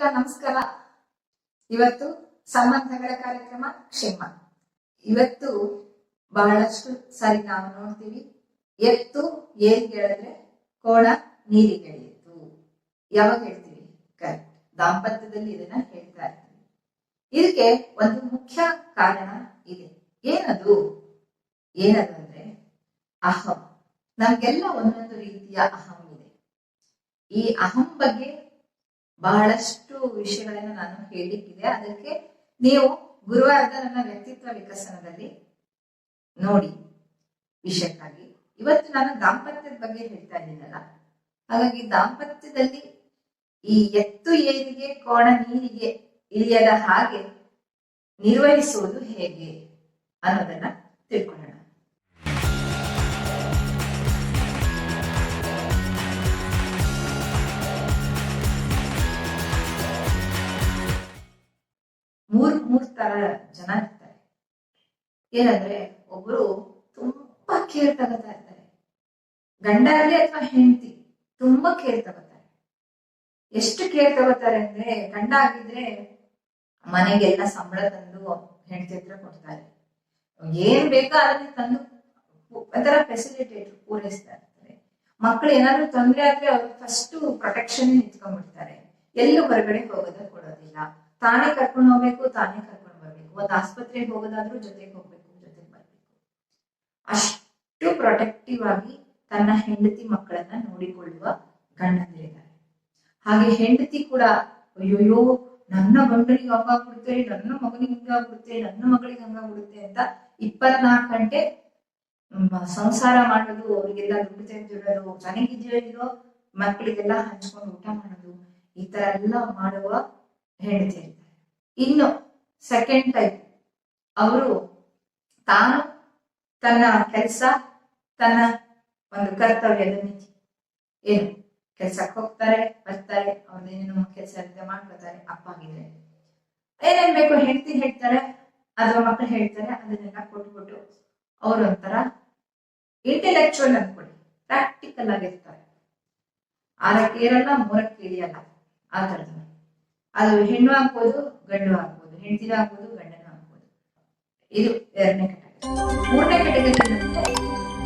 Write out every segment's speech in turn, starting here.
Hi ನಮಸ್ಕಾರ. ಇವತ್ತು ಸಂಬಂಧಗಳ ಕಾರ್ಯಕ್ರಮ ಕ್ಷೇಮ. ಇವತ್ತು ಬಹಳಷ್ಟು ಸಾರಿ ನಾವು ನೋಡ್ತೀವಿ. ಎತ್ತು ಏನ್ ಹೇಳಿದ್ರೆ ಕೋಣ ನೀರಿಗೆ ಎಳೆಯಿತು ಯಾವಾಗ ಹೇಳ್ತೀವಿ? ಕರೆಕ್ಟ್ ದಾಂಪತ್ಯದಲ್ಲಿ ಇದನ್ನ ಹೇಳ್ತಾ ಇರ್ತೀವಿ. ಇದಕ್ಕೆ ಒಂದು ಮುಖ್ಯ ಕಾರಣ ಇದೆ. ಏನದು? ಏನದು ಅಂದ್ರೆ ಅಹಂ. ನಮ್ಗೆಲ್ಲ ಒಂದೊಂದು ರೀತಿಯ ಅಹಂ ಇದೆ. ಈ ಅಹಂ ಬಗ್ಗೆ ಬಹಳಷ್ಟು ವಿಷಯಗಳನ್ನು ನಾನು ಹೇಳಲಿಕ್ಕಿದೆ ಅದಕ್ಕೆ ನೀವು ಗುರುವಾರದ ನನ್ನ ವ್ಯಕ್ತಿತ್ವ ವಿಕಸನದಲ್ಲಿ ನೋಡಿ ವಿಷಯಕ್ಕಾಗಿ. ಇವತ್ತು ನಾನು ದಾಂಪತ್ಯದ ಬಗ್ಗೆ ಹೇಳ್ತಾ ಇದ್ದೀನಲ್ಲ, ಹಾಗಾಗಿ ದಾಂಪತ್ಯದಲ್ಲಿ ಈ ಎತ್ತು ಏರಿಗೆ, ಕೋಣ ನೀರಿಗೆ ಇಳಿಯದ ಹಾಗೆ ನಿರ್ವಹಿಸುವುದು ಹೇಗೆ ಅನ್ನೋದನ್ನ ತಿಳ್ಕೊಳ್ಳೋಣ. ಮೂರ್ ತರ ಜನ ಇರ್ತಾರೆ. ಏನಂದ್ರೆ ಒಬ್ರು ತುಂಬಾ ಕೇರ್ ತಗೋತಾ ಇರ್ತಾರೆ. ಗಂಡ ಇರ್ಲಿ ಅಥವಾ ಹೆಂಡತಿ ತುಂಬಾ ಕೇರ್ ತಗೋತಾರೆ. ಎಷ್ಟು ಕೇರ್ ತಗೋತಾರೆ ಅಂದ್ರೆ ಗಂಡ ಆಗಿದ್ರೆ ಮನೆಗೆಲ್ಲ ಸಂಬಳ ತಂದು ಹೆಂಡತಿ ಹತ್ರ ಕೊಡ್ತಾರೆ. ಏನ್ ಬೇಕೋ ಅದನ್ನ ತಂದು ಒಂಥರ ಫೆಸಿಲಿಟೇಟರ್ ಪೂರೈಸ್ತಾ ಇರ್ತಾರೆ ಮಕ್ಕಳು ಏನಾದ್ರು ತೊಂದರೆ ಆದ್ರೆ ಅವ್ರು ಫಸ್ಟ್ ಪ್ರೊಟೆಕ್ಷನ್ ನಿಂತ್ಕೊಂಡ್ಬಿಡ್ತಾರೆ. ಎಲ್ಲೂ ಹೊರಗಡೆ ಹೋಗೋದ ಕೊಡೋದಿಲ್ಲ ತಾನೇ ಕರ್ಕೊಂಡು ಹೋಗ್ಬೇಕು, ತಾನೇ ಕರ್ಕೊಂಡು ಬರ್ಬೇಕು. ಒಂದ್ ಆಸ್ಪತ್ರೆಗೆ ಹೋಗೋದಾದ್ರೂ ಜೊತೆಗೆ ಹೋಗ್ಬೇಕು, ಜೊತೆಗೆ ಬರ್ಬೇಕು. ಅಷ್ಟು ಪ್ರೊಟೆಕ್ಟಿವ್ ಆಗಿ ತನ್ನ ಹೆಂಡತಿ ಮಕ್ಕಳನ್ನ ನೋಡಿಕೊಳ್ಳುವ ಗಂಡಂದಿರಿದ್ದಾರೆ ಹಾಗೆ ಹೆಂಡತಿ ಕೂಡ, ಅಯ್ಯೋಯ್ಯೋ, ನನ್ನ ಗಂಡನಿಗೆ ಹಂಗಾಗ್ಬಿಡುತ್ತೆ ನನ್ನ ಮಗನಿಗೆ ಹಿಂಗಾಗ್ಬಿಡುತ್ತೆ ನನ್ನ ಮಗಳಿಗೆ ಹಂಗಾಗ್ಬಿಡುತ್ತೆ ಅಂತ ಇಪ್ಪತ್ನಾಲ್ಕು ಗಂಟೆ ಸಂಸಾರ ಮಾಡೋದು, ಅವರಿಗೆಲ್ಲ ದುಡ್ಡು ತೆಗೆದಿಡೋದು ಚೆನ್ನಾಗಿದೆಯೋ ಇಲ್ಲೋ ಮಕ್ಕಳಿಗೆಲ್ಲ ಹಂಚ್ಕೊಂಡು ಊಟ ಮಾಡೋದು, ಈ ತರ ಎಲ್ಲ ಮಾಡುವ ಹೆಂಡತಿ ಇರ್ತಾರೆ ಇನ್ನು ಸೆಕೆಂಡ್ ಟೈಪ್ ಅವರು ತಾನು ತನ್ನ ಕೆಲಸ, ತನ್ನ ಒಂದು ಕರ್ತವ್ಯದ ನಿಜ ಏನು? ಕೆಲ್ಸಕ್ಕೆ ಹೋಗ್ತಾರೆ, ಬರ್ತಾರೆ ಅವ್ರದ್ದೇನೇನೋ ಕೆಲಸ ಇರುತ್ತೆ ಮಾಡ್ಕೊತಾರೆ ಅಪ್ಪ ಆಗಿದ್ರೆ ಏನೇನ್ ಬೇಕು ಹೆಂಡತಿ ಹೇಳ್ತಾರೆ, ಅಥವಾ ಮಕ್ಕಳು ಹೇಳ್ತಾರೆ, ಅದನ್ನೆಲ್ಲ ಕೊಟ್ಬಿಟ್ಟು ಅವ್ರು ಒಂಥರ ಇಂಟೆಲೆಕ್ಚುವಲ್ ಅನ್ಕೊಳ್ಳಿ. ಪ್ರಾಕ್ಟಿಕಲ್ ಆಗಿರ್ತಾರೆ ಆರಕ್ಕೆ ಇರಲ್ಲ ಮೂರಕ್ಕೆ ಇಳಿಯಲ್ಲ. ಆ ಥರದವ್ರು. ಅದು ಹೆಣ್ಣು ಹಾಕ್ಬೋದು, ಗಂಡು ಆಗ್ಬೋದು ಹೆಂಡತಿನೂ ಆಗ್ಬೋದು ಗಂಡನ ಹಾಕ್ಬೋದು. ಇದು ಎರಡನೇ ಕೆಟಗರಿ ಮೂರನೇ ಕೆಟಗರಿ ಏನಂದ್ರೆ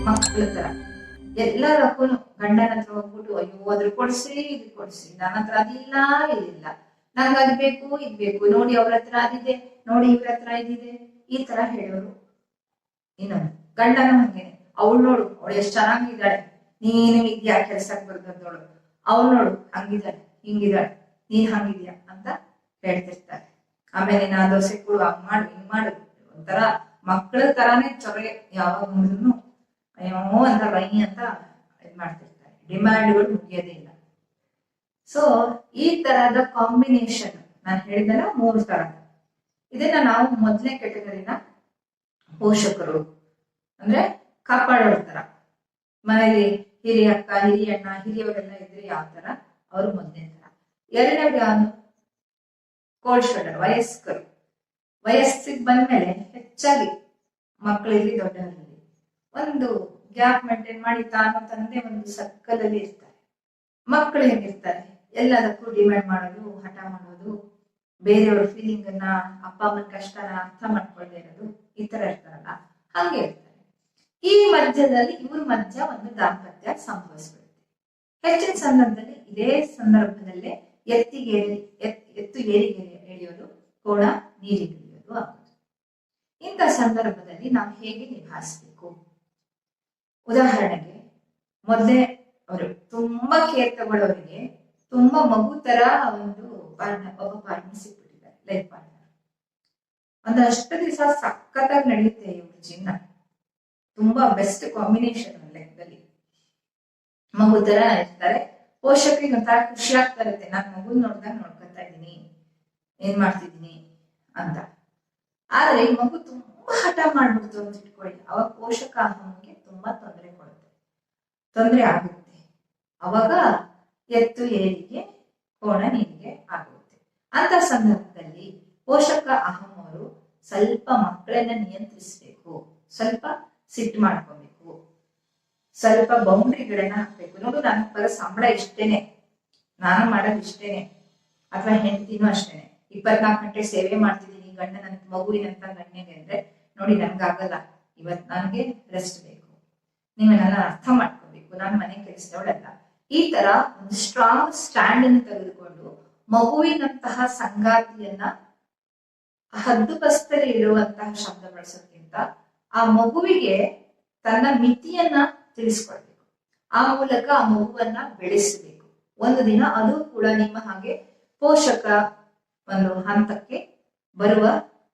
ಮಕ್ಕಳ ತರ ಎಲ್ಲದಕ್ಕೂ ಗಂಡನ ಹತ್ರ ಹೋಗ್ಬಿಟ್ಟು, ಅಯ್ಯೋ, ಅದ್ರ ಕೊಡ್ಸಿ ಇದು ಕೊಡ್ಸಿ. ನನ್ನ ಹತ್ರ ಅದಿಲ್ಲ, ಇದಿಲ್ಲ. ನನ್ಗ ಅದ್ ಬೇಕು, ಇದ್ ಬೇಕು. ನೋಡಿ ಅವ್ರ ಹತ್ರ ಅದಿದೆ, ನೋಡಿ ಇವ್ರ ಹತ್ರ ಇದಿದೆ. ಈ ತರ ಹೇಳೋರು ಇನ್ನೊಂದು. ಗಂಡನ ಹಂಗೇನೆ ಅವಳು ನೋಡು, ಅವಳು ಎಷ್ಟು ಚೆನ್ನಾಗಿದ್ದಾಳೆ ನೀನು ಇದ್ಯಾ ಕೆಲ್ಸಕ್ಕೆ ಬರ್ದೋಳು ಅವಳು ನೋಡು, ಹಂಗಿದ್ದಾಳೆ, ಹಿಂಗಿದ್ದಾಳೆ. ನೀನ್ ಹಾಗಿದೆಯಾ ಅಂತ ಹೇಳ್ತಿರ್ತಾರೆ. ಆಮೇಲೆ ನಾ ದೋಸೆ ಕೂಡ ಹಂಗ್ ಮಾಡು, ಹಿಂಗ್ ಮಾಡು. ಒಂಥರ ಮಕ್ಕಳ ತರಾನೇ ಚೊರೆ ಯಾವಾಗ ನೋಡಿದ್ರು ಅಯ್ಯೋ ಅಂತ ರೈ ಅಂತ ಇದ್ ಮಾಡ್ತಿರ್ತಾರೆ. ಡಿಮ್ಯಾಂಡ್ಗಳು ಮುಗಿಯೋದೇ ಇಲ್ಲ. ಸೊ ಈ ತರಹದ ಕಾಂಬಿನೇಷನ್ ನಾನು ಹೇಳಿದಲ್ಲ ಮೂರು ತರ ಇದನ್ನ ನಾವು ಮೊದಲನೇ ಕೆಟಗರಿನ ಪೋಷಕರು, ಅಂದ್ರೆ ಕಾಪಾಡೋರ ತರ. ಮನೇಲಿ ಹಿರಿಯ ಅಕ್ಕ ಹಿರಿಯಣ್ಣ, ಹಿರಿಯವರೆಲ್ಲ ಇದ್ರೆ ಯಾವ ತರ? ಅವರು ಮೊದಲನೇ ತರ. ಎರಡನೇದು ಯಾರು ಕೋಲ್ಡ್ ಶೋಲ್ಡರ್ ವಯಸ್ಕರು. ವಯಸ್ಸಿಗೆ ಬಂದ್ಮೇಲೆ ಹೆಚ್ಚಾಗಿ ಮಕ್ಕಳಿರ್ಲಿ ದೊಡ್ಡವರಲ್ಲಿ. ಒಂದು ಗ್ಯಾಪ್ ಮೇಂಟೈನ್ ಮಾಡಿ ತಾನು ತಂದೆ ಒಂದು ಸರ್ಕಲ್ ಅಲ್ಲಿ ಇರ್ತಾರೆ. ಮಕ್ಕಳು ಹೆಂಗಿರ್ತಾರೆ? ಎಲ್ಲದಕ್ಕೂ ಡಿಮ್ಯಾಂಡ್ ಮಾಡೋದು, ಹಠ ಮಾಡೋದು, ಬೇರೆಯವ್ರ ಫೀಲಿಂಗ್ ಅನ್ನ ಅಪ್ಪ ಅಮ್ಮನ ಕಷ್ಟನ ಅರ್ಥ ಮಾಡ್ಕೊಳ್ಳದೆ ಇರೋದು, ಈ ತರ ಇರ್ತಾರಲ್ಲ, ಹಂಗೆ ಇರ್ತಾರೆ. ಈ ಮಧ್ಯದಲ್ಲಿ ಇವ್ರ ಮಧ್ಯ ಒಂದು ದಾಂಪತ್ಯ ಸಂಭವಿಸ್ಬಿಡುತ್ತೆ. ಹೆಚ್ಚಿನ ಸಂದರ್ಭದಲ್ಲಿ ಇದೇ ಸಂದರ್ಭದಲ್ಲೇ ಎತ್ತಿಗೆ ಏರಿ ಎತ್ತು ಏರಿಗೆ ಎಳೆಯೋದು ಕೋಣ ನೀರಿಗೆ ಇಳಿಯೋದು ಆಗುತ್ತೆ ಇಂಥ ಸಂದರ್ಭದಲ್ಲಿ ನಾವು ಹೇಗೆ ನಿಭಾಯಿಸ್ಬೇಕು? ಉದಾಹರಣೆಗೆ, ಮೊದಲೇ ಅವರು ತುಂಬಾ ಕೇರ್ ತಗೊಳ್ಳೋರಿಗೆ ತುಂಬಾ ಮಗು ತರ ಒಂದು ಒಬ್ಬ ಪಾರ್ಟ್ನರ್ ಸಿಕ್ಬಿಟ್ಟಿದ್ದಾರೆ ಲೈಫ್ ಪಾರ್ಟ್ನರ್ ಒಂದಷ್ಟು ದಿವಸ ಸಖತ್ತಾಗಿ ನಡೆಯುತ್ತೆ ಇವ್ರ ಜೀವನ. ತುಂಬಾ ಬೆಸ್ಟ್ ಕಾಂಬಿನೇಷನ್ ಲೈಫ್ ಮಗು ತರ ಇರ್ತಾರೆ ಪೋಷಕರಿಗೆ ಒಂಥರ ಖುಷಿ ಆಗ್ತಾ ಇರುತ್ತೆ ನಾನು ಮಗು ನೋಡ್ದಾಗ ನೋಡ್ಕೊತಾ ಇದ್ದೀನಿ. ಏನ್ ಮಾಡ್ತಿದ್ದೀನಿ ಅಂತ. ಆದ್ರೆ ಈ ಮಗು ತುಂಬಾ ಹಠ ಮಾಡ್ಬಿಡ್ತು ಅಂತ ಇಟ್ಕೊಳ್ಳಿ. ಅವಾಗ ಪೋಷಕ ಅಹಂಗೆ ತುಂಬಾ ತೊಂದರೆ ಕೊಡುತ್ತೆ. ತೊಂದರೆ ಆಗುತ್ತೆ. ಅವಾಗ ಎತ್ತು, ಏರಿಗೆ, ಕೋಣ, ನೀರಿಗೆ ಆಗುತ್ತೆ. ಅಂತ ಸಂದರ್ಭದಲ್ಲಿ ಪೋಷಕ ಅಹಂ ಅವರು ಸ್ವಲ್ಪ ಮಕ್ಕಳನ್ನ ನಿಯಂತ್ರಿಸ್ಬೇಕು. ಸ್ವಲ್ಪ ಸಿಟ್ಟು ಮಾಡ್ಕೋಬೇಕು. ಸ್ವಲ್ಪ ಬೌಂಡ್ರಿಗಳನ್ನ ಹಾಕ್ಬೇಕು. ನೋಡು ನನ್ನ ಬರೋ ಸಂಬಳ ಇಷ್ಟೇನೆ ನಾನು ಮಾಡೋದು ಇಷ್ಟೇನೆ? ಅಥವಾ ಹೆಂಡತಿನೂ ಅಷ್ಟೇನೆ? ಇಪ್ಪತ್ನಾಲ್ಕು ಗಂಟೆ ಸೇವೆ ಮಾಡ್ತಿದ್ದೀನಿ ಗಂಡನಂತ ಮಗುವಿನಂತ ಗಂಡನಿಗೆ ಅಂದ್ರೆ, ನೋಡಿ, ನನ್ಗಾಗಲ್ಲ. ಇವತ್ ನನಗೆ ರೆಸ್ಟ್ ಬೇಕು. ನೀವು ನನ್ನ ಅರ್ಥ ಮಾಡ್ಕೋಬೇಕು. ನಾನು ಮನೆ ಕೆಲಸದವಳಲ್ಲ. ಈ ತರ ಒಂದು ಸ್ಟ್ರಾಂಗ್ ಸ್ಟ್ಯಾಂಡ್ ಅನ್ನು ತೆಗೆದುಕೊಂಡು ಮಗುವಿನಂತಹ ಸಂಗಾತಿಯನ್ನ ಹದ್ದುಬಸ್ತಲ್ಲಿ ಇರುವಂತಹ ಶಬ್ದ ಬಳಸೋದ್ಕಿಂತ ಆ ಮಗುವಿಗೆ ತನ್ನ ಮಿತಿಯನ್ನ ತಿಳಿಸ್ಕೊಡ್ಬೇಕು. ಆ ಮೂಲಕ ಆ ಮಗುವನ್ನ ಬೆಳೆಸಬೇಕು. ಒಂದು ದಿನ ಅದು ಕೂಡ ನಿಮ್ಮ ಹಾಗೆ ಪೋಷಕ ಒಂದು ಹಂತಕ್ಕೆ ಬರುವ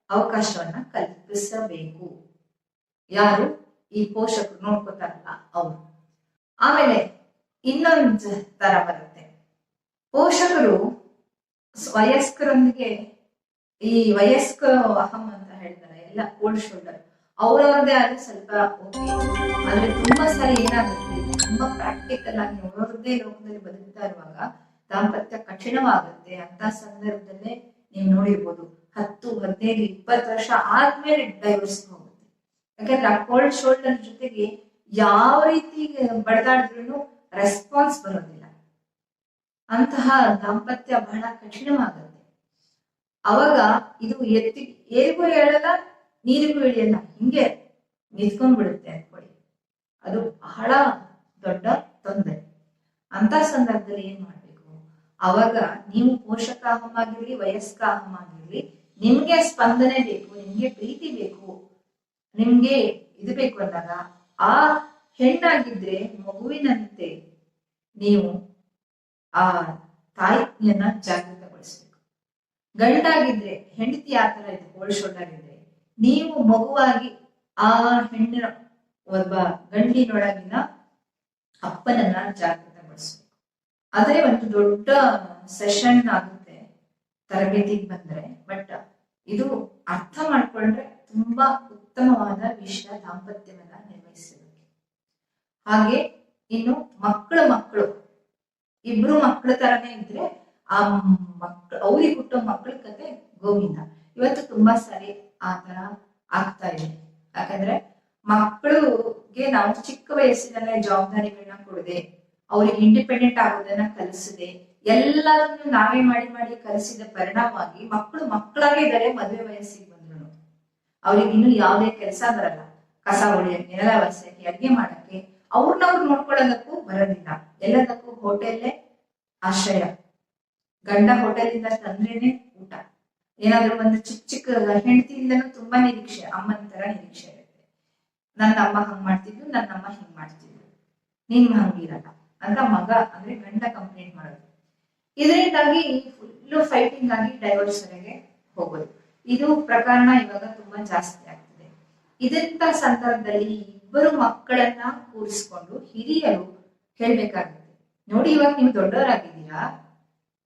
ಅವಕಾಶವನ್ನ ಕಲ್ಪಿಸಬೇಕು. ಯಾರು? ಈ ಪೋಷಕರು ನೋಡ್ಕೋತಾರಲ್ಲ ಅವರು. ಆಮೇಲೆ ಇನ್ನೊಂದು ತರ ಬರುತ್ತೆ. ಪೋಷಕರು ವಯಸ್ಕರೊಂದಿಗೆ ಈ ವಯಸ್ಕ ಅಹಂ ಅಂತ ಹೇಳ್ತಾರೆ ಎಲ್ಲ ಓಲ್ಡ್ ಶೋಲ್ಡರ್ ಅವ್ರವ್ರದೇ ಆದ್ರೆ ಸ್ವಲ್ಪ ಓಕೆ ಆದ್ರೆ ತುಂಬಾ ಸಾರಿ ಏನಾಗುತ್ತೆ ತುಂಬಾ ಪ್ರಾಕ್ಟಿಕಲ್ ಆಗಿ ಅವ್ರವ್ರದೇ ಲೋಕದಲ್ಲಿ ಬದುಕ್ತಾ ಇರುವಾಗ ದಾಂಪತ್ಯ ಕಠಿಣವಾಗುತ್ತೆ ಅಂತ ಸಂದರ್ಭದಲ್ಲೇ ನೀವು ನೋಡಿರ್ಬೋದು. ಹತ್ತು, ಹದಿನೈದು, ಇಪ್ಪತ್ತು ವರ್ಷ ಆದ್ಮೇಲೆ ಡೈವರ್ಸ್ ಹೋಗುತ್ತೆ ಯಾಕಂದ್ರೆ ಆ ಕೋಲ್ಡ್ ಶೋಲ್ಡರ್ ಜೊತೆಗೆ ಯಾವ ರೀತಿ ಬಡದಾಡಿದ್ರು ರೆಸ್ಪಾನ್ಸ್ ಬರೋದಿಲ್ಲ. ಅಂತಹ ದಾಂಪತ್ಯ ಬಹಳ ಕಠಿಣವಾಗುತ್ತೆ. ಅವಾಗ ಇದು ಎತ್ತಿ, ಏರಿಗೂ ಹೇಳಲ್ಲ ನೀರಿಗೂ ಇಳಿಯಲ್ಲ ಹಿಂಗೆ ನಿಂತ್ಕೊಂಡ್ಬಿಡುತ್ತೆ ಅನ್ಕೊಳ್ಳಿ ಅದು ಬಹಳ ದೊಡ್ಡ ತೊಂದರೆ. ಅಂತ ಸಂದರ್ಭದಲ್ಲಿ ಏನ್ ಮಾಡ್ಬೇಕು? ಅವಾಗ ನೀವು ಪೋಷಕ ಅಹಮಾಗಿರ್ಲಿ ವಯಸ್ಕ ಅಹಮಾಗಿರ್ಲಿ ನಿಮ್ಗೆ ಸ್ಪಂದನೆ ಬೇಕು, ನಿಮ್ಗೆ ಪ್ರೀತಿ ಬೇಕು, ನಿಮ್ಗೆ ಇದು ಬೇಕು ಅಂದಾಗ ಆ ಹೆಣ್ಣಾಗಿದ್ರೆ ಮಗುವಿನಂತೆ ನೀವು ಆ ತಾಯಿಯನ್ನ ಜಾಗೃತಗೊಳಿಸ್ಬೇಕು. ಗಂಡಾಗಿದ್ರೆ ಹೆಂಡತಿ ಆ ತರ ಇದೆ ಇದ್ರೆ ನೀವು ಮಗುವಾಗಿ ಆ ಹೆಣ್ಣಿನ ಒಬ್ಬ ಗಂಡಿನೊಳಗಿನ ಅಪ್ಪನನ್ನ ಜಾಗೃತಗೊಳಿಸಬೇಕು ಅದೇ ಒಂದು ದೊಡ್ಡ ಸೆಷನ್ ಆಗುತ್ತೆ ತರಬೇತಿಗೆ ಬಂದ್ರೆ. ಬಟ್ ಇದು ಅರ್ಥ ಮಾಡ್ಕೊಂಡ್ರೆ ತುಂಬಾ ಉತ್ತಮವಾದ ವಿಷಯ ದಾಂಪತ್ಯವನ್ನ ನಿರ್ವಹಿಸೋದಕ್ಕೆ ಹಾಗೆ ಇನ್ನು ಮಕ್ಕಳು ಮಕ್ಕಳು, ಇಬ್ರು ಮಕ್ಕಳ ತರನೇ ಇದ್ರೆ ಆ ಮಕ್ಳು ಅವ್ರಿಗೆ ಹುಟ್ಟೋ ಮಕ್ಕಳ ಕತೆ ಗೋವಿಂದ. ಇವತ್ತು ತುಂಬಾ ಸಾರಿ ಆ ತರ ಆಗ್ತಾ ಇದೆ. ಯಾಕಂದ್ರೆ ಮಕ್ಕಳಿಗೆ ನಾವು ಚಿಕ್ಕ ವಯಸ್ಸಿನಲ್ಲೇ ಜವಾಬ್ದಾರಿಗಳನ್ನ ಕೊಡದೆ, ಅವ್ರಿಗೆ ಇಂಡಿಪೆಂಡೆಂಟ್ ಆಗೋದನ್ನ ಕಲಿಸದೆ ಎಲ್ಲದನ್ನು ನಾವೇ ಮಾಡಿ ಮಾಡಿ ಕಲಿಸಿದ ಪರಿಣಾಮವಾಗಿ ಮಕ್ಕಳು ಮಕ್ಕಳಾಗೇ ಇದ್ದಾರೆ ಮದುವೆ ವಯಸ್ಸಿಗೆ ಬಂದ್ರು ಅವ್ರಿಗೆ ಇನ್ನು ಯಾವುದೇ ಕೆಲಸ ಬರಲ್ಲ. ಕಸ ಹೊಡೆಯಕ್ಕೆ ನೆಲ ಒರೆಸಕ್ಕೆ ಅಡ್ಗೆ ಮಾಡಕ್ಕೆ ಅವ್ರನ್ನವ್ರು ನೋಡ್ಕೊಳ್ಳೋದಕ್ಕೂ ಬರೋದಿಲ್ಲ. ಎಲ್ಲದಕ್ಕೂ ಹೋಟೆಲ್ಲೇ ಆಶ್ರಯ. ಗಂಡ ಹೋಟೆಲಿಂದ ತಂದ್ರೇನೆ ಊಟ. ಏನಾದ್ರೂ ಒಂದು ಚಿಕ್ಕ ಚಿಕ್ಕ ಹೆಂಡತಿಯಿಂದನೂ ತುಂಬಾ ನಿರೀಕ್ಷೆ, ಅಮ್ಮನ ತರ ನಿರೀಕ್ಷೆ ಇರುತ್ತೆ. ನನ್ನ ಅಮ್ಮ ಹಂಗ್ ಮಾಡ್ತಿದ್ರು ನನ್ನ ಅಮ್ಮ ಹಿಂಗ್ ಮಾಡ್ತಿದ್ರು ನೀನ್ ಹಂಗಿರಲ್ಲ ಅಂತ ಮಗ, ಅಂದ್ರೆ ಗಂಡ ಕಂಪ್ಲೇಂಟ್ ಮಾಡೋದು. ಇದರಿಂದಾಗಿ ಫುಲ್ಲು ಫೈಟಿಂಗ್ ಆಗಿ ಡೈವರ್ಸ್ ವರೆಗೆ ಹೋಗೋದು. ಇದು ಪ್ರಕರಣ ಇವಾಗ ತುಂಬಾ ಜಾಸ್ತಿ ಆಗ್ತಿದೆ. ಇದಂತ ಸಂದರ್ಭದಲ್ಲಿ ಇಬ್ಬರು ಮಕ್ಕಳನ್ನ ಕೂರಿಸ್ಕೊಂಡು ಹಿರಿಯರು ಹೇಳ್ಬೇಕಾಗುತ್ತೆ. ನೋಡಿ, ಇವಾಗ ನೀವು ದೊಡ್ಡವರಾಗಿದ್ದೀರಾ,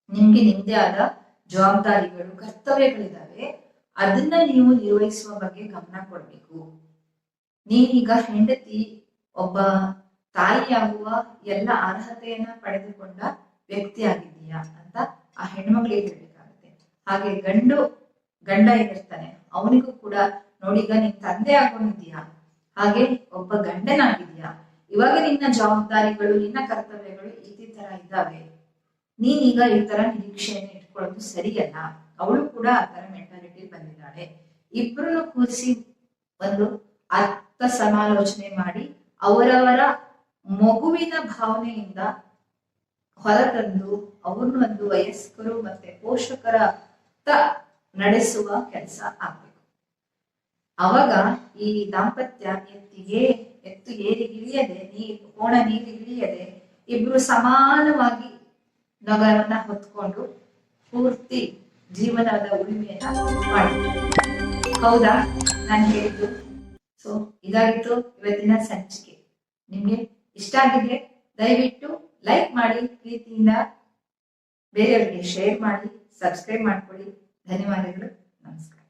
ನಿಮ್ಗೆ ನಿಮ್ದೇ ಆದ ಜವಾಬ್ದಾರಿಗಳು ಕರ್ತವ್ಯಗಳಿದಾವೆ ಅದನ್ನ ನೀವು ನಿರ್ವಹಿಸುವ ಬಗ್ಗೆ ಗಮನ ಕೊಡ್ಬೇಕು. ನೀವೀಗ ಹೆಂಡತಿ, ಒಬ್ಬ ತಾಯಿಯಾಗುವ ಎಲ್ಲ ಅರ್ಹತೆಯನ್ನ ಪಡೆದುಕೊಂಡ ವ್ಯಕ್ತಿ ಆಗಿದೀಯಾ ಅಂತ ಆ ಹೆಣ್ಮಗಳಿಗೆ ಹೇಳ್ಬೇಕಾಗುತ್ತೆ. ಹಾಗೆ ಗಂಡು, ಗಂಡ ಏನಿರ್ತಾನೆ ಅವನಿಗೂ ಕೂಡ ನೋಡಿ, ಈಗ ನೀನ್ ತಂದೆ ಆಗೋನಿದ್ಯಾ ಹಾಗೆ ಒಬ್ಬ ಗಂಡನಾಗಿದ್ಯಾ ಇವಾಗ ನಿನ್ನ ಜವಾಬ್ದಾರಿಗಳು, ನಿನ್ನ ಕರ್ತವ್ಯಗಳು ಈ ತರ ಇದ್ದಾವೆ. ನೀನೀಗ ಈ ತರ ನಿರೀಕ್ಷೆಯನ್ನು ಇಟ್ಕೊಳ್ಳೋದು ಸರಿಯಲ್ಲ. ಅವಳು ಕೂಡ ಆ ತರ ಮೆಂಟಾಲಿಟಿ ಬಂದಿದ್ದಾಳೆ. ಇಬ್ಬರನ್ನು ಕೂರಿಸಿ ಒಂದು ಅರ್ಥ ಸಮಾಲೋಚನೆ ಮಾಡಿ ಅವರವರ ಮಗುವಿನ ಭಾವನೆಯಿಂದ ಹೊರತಂದು ಅವ್ರನ್ನ ಒಂದು ವಯಸ್ಕರು ಮತ್ತೆ ಪೋಷಕರ ತ ನಡೆಸುವ ಕೆಲಸ ಆಗ್ಬೇಕು. ಅವಾಗ ಈ ದಾಂಪತ್ಯ ಎತ್ತಿಗೆ, ಎತ್ತು ಏರಿಗಿಳಿಯದೆ ನೀರು ಕೋಣ ನೀರಿಗಿಳಿಯದೆ ಇಬ್ರು ಸಮಾನವಾಗಿ ನಗರವನ್ನ ಹೊತ್ಕೊಂಡು ಪೂರ್ತಿ ಜೀವನದ ಉಳಿಮೆಯನ್ನ ಮಾಡಿ. ಹೌದಾ? ನಾನು ಹೇಳಿದ್ದು ಸೊ ಇದಾಗಿತ್ತು ಇವತ್ತಿನ ಸಂಚಿಕೆ. ನಿಮ್ಗೆ ಇಷ್ಟ ಆಗಿದ್ರೆ ದಯವಿಟ್ಟು ಲೈಕ್ ಮಾಡಿ, ಪ್ರೀತಿಯಿಂದ ಬೇರೆಯವರಿಗೆ ಶೇರ್ ಮಾಡಿ ಸಬ್ಸ್ಕ್ರೈಬ್ ಮಾಡ್ಕೊಳ್ಳಿ. ಧನ್ಯವಾದಗಳು. ನಮಸ್ಕಾರ.